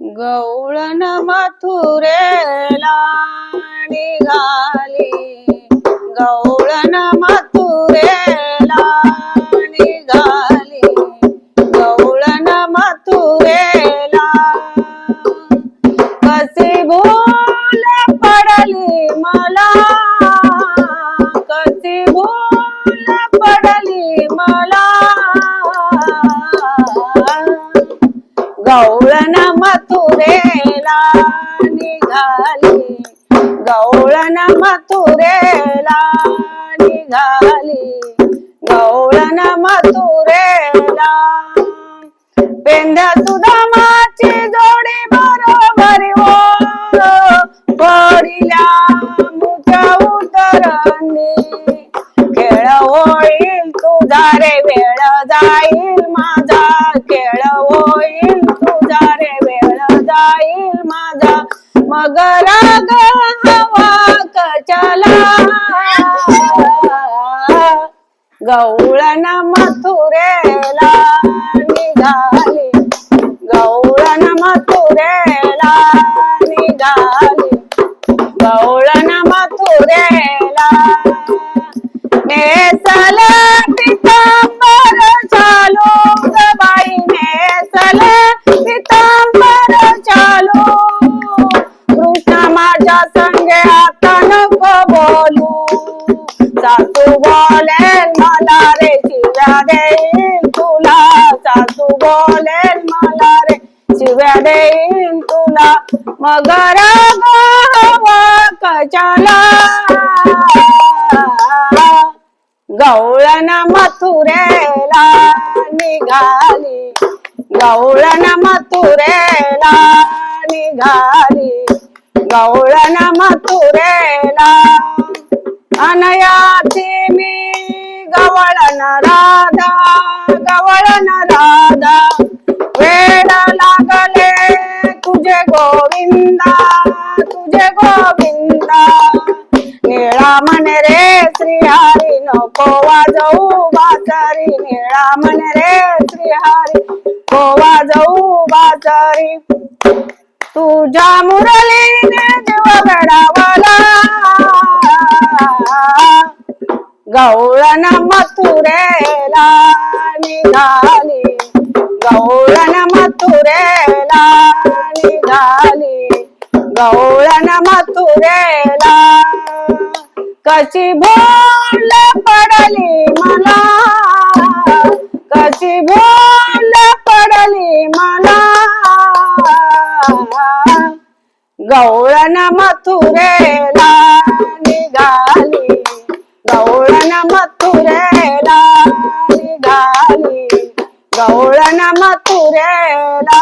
गवळण मथुरेला निघाली. गवळण मथुरेला निघाली. गवळण मथुरेला कशी भूल पडली मला. कसे भूल पडली मला. गवळण मथुरेला निघाली. गवळण मथुरेला निघाली. गवळण मथुरेला. पेंढ्या सुदामाची जोडी बरोबर हो पडिल्या. मुख्य उतरणी. खेळ होईल तुझा रे वेळ जाईल माझा. खेळ होईल मग राग हवा कचला. गवळण मथुरेला निघाली. गवळण मथुरेला निघाली. गवळण मथुरेला नेसला पिता कृष्ण माझ्या संगे आता नको बोलू सासू बोलेल मला रे शिव्या देईल तुला सासू बोलेल मला रे शिव्या देईल तुला मग राग हवा कशाला गवळण मथुरेला निघाली गवळण मथुरेला निघाली गवळण मथुरेला. अनयाची मी गवळण राधा गवळण राधा. वेळ लागले तुझे गोविंदा तुझे गोविंदा. निळा म्हणे रे श्रीहारी नको वाजवू बासरी निळा म्हणे रे श्रीहारी नको वाजवू बाजारी. तुझ्या मुरलीने जीव घडावला. गवळण मथुरेला निघाली. गवळण मथुरेला निघाली. गवळण मथुरेला कशी भूल गवळण मथुरेला निघाली. गवळण मथुरेला निघाली. गवळण मथुरेला